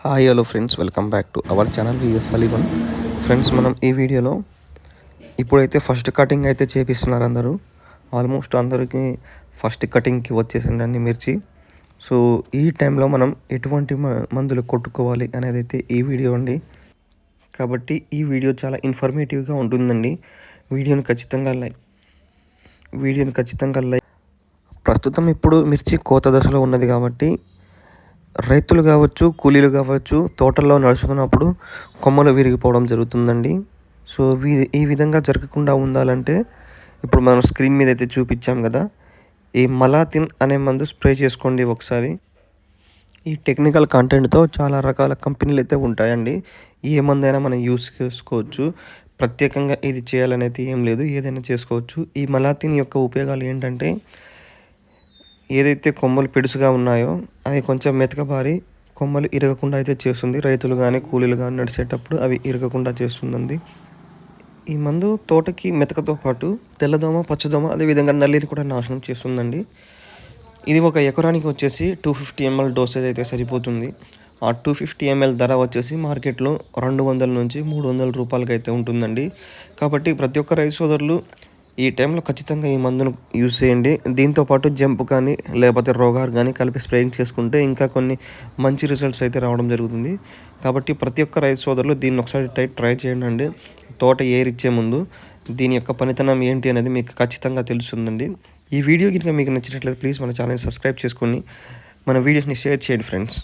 Hi hello friends welcome back to our channel VS అలీవన్ friends మనం ఈ వీడియోలో ఇప్పుడైతే ఫస్ట్ కటింగ్ అయితే చేపిస్తున్నారు అందరూ. ఆల్మోస్ట్ అందరికీ ఫస్ట్ కటింగ్కి వచ్చేసిందండి మిర్చి. సో ఈ టైంలో మనం ఎటువంటి మ- మందులు కొట్టుకోవాలి అనేది అయితే ఈ వీడియో అండి. కాబట్టి ఈ వీడియో చాలా ఇన్ఫర్మేటివ్గా ఉంటుందండి. వీడియోని ఖచ్చితంగా లైక్ వీడియోని ఖచ్చితంగా లైక్ ప్రస్తుతం ఇప్పుడు మిర్చి కోత దశలో ఉన్నది కాబట్టి రైతులు కావచ్చు కూలీలు కావచ్చు తోటల్లో నడుచుకున్నప్పుడు కొమ్మలు విరిగిపోవడం జరుగుతుందండి. సో వీ ఈ విధంగా జరగకుండా ఉండాలంటే ఇప్పుడు మనం స్క్రీన్ మీద అయితే చూపించాం కదా ఈ మలాతిన్ అనే మందు స్ప్రే చేసుకోండి ఒకసారి. ఈ టెక్నికల్ కంటెంట్తో చాలా రకాల కంపెనీలు అయితే ఉంటాయండి. ఏ మందైనా మనం యూస్ చేసుకోవచ్చు. ప్రత్యేకంగా ఇది చేయాలనేది ఏం లేదు ఏదైనా చేసుకోవచ్చు. ఈ మలాతిన్ యొక్క ఉపయోగాలు ఏంటంటే ఏదైతే కొమ్మలు పిడుసుగా ఉన్నాయో అవి కొంచెం మెతకబారి కొమ్మలు ఇరగకుండా అయితే చేస్తుంది. రైతులు కానీ కూలీలు కానీ నడిచేటప్పుడు అవి ఇరగకుండా చేస్తుందండి. ఈ మందు తోటకి మెతకతో పాటు తెల్లదోమ పచ్చదోమ అదేవిధంగా నల్లిని కూడా నాశనం చేస్తుందండి. ఇది ఒక ఎకరానికి వచ్చేసి టూ ఫిఫ్టీ ఎంఎల్ డోసేజ్ అయితే సరిపోతుంది. ఆ టూ ఫిఫ్టీ ఎంఎల్ ధర వచ్చేసి మార్కెట్లో రెండు వందల నుంచి మూడు వందల రూపాయలకి అయితే ఉంటుందండి. కాబట్టి ప్రతి ఒక్క రైతు సోదరులు ఈ టైంలో ఖచ్చితంగా ఈ మందును యూజ్ చేయండి. దీంతో పాటు జంప్ కానీ లేకపోతే రోగార్ కానీ కలిపి స్ప్రేయింగ్ చేసుకుంటే ఇంకా కొన్ని మంచి రిజల్ట్స్ అయితే రావడం జరుగుతుంది. కాబట్టి ప్రతి ఒక్క రైతు సోదరులు దీన్ని ఒకసారి ట్రై ట్రై చేయండి అండి తోట ఏరిచ్చే ముందు దీని యొక్క పనితనం ఏంటి అనేది మీకు ఖచ్చితంగా తెలుస్తుందండి. ఈ వీడియో కనుక మీకు నచ్చినట్లయితే ప్లీజ్ మన ఛానల్ సబ్స్క్రైబ్ చేసుకొని మన వీడియోస్ని షేర్ చేయండి ఫ్రెండ్స్.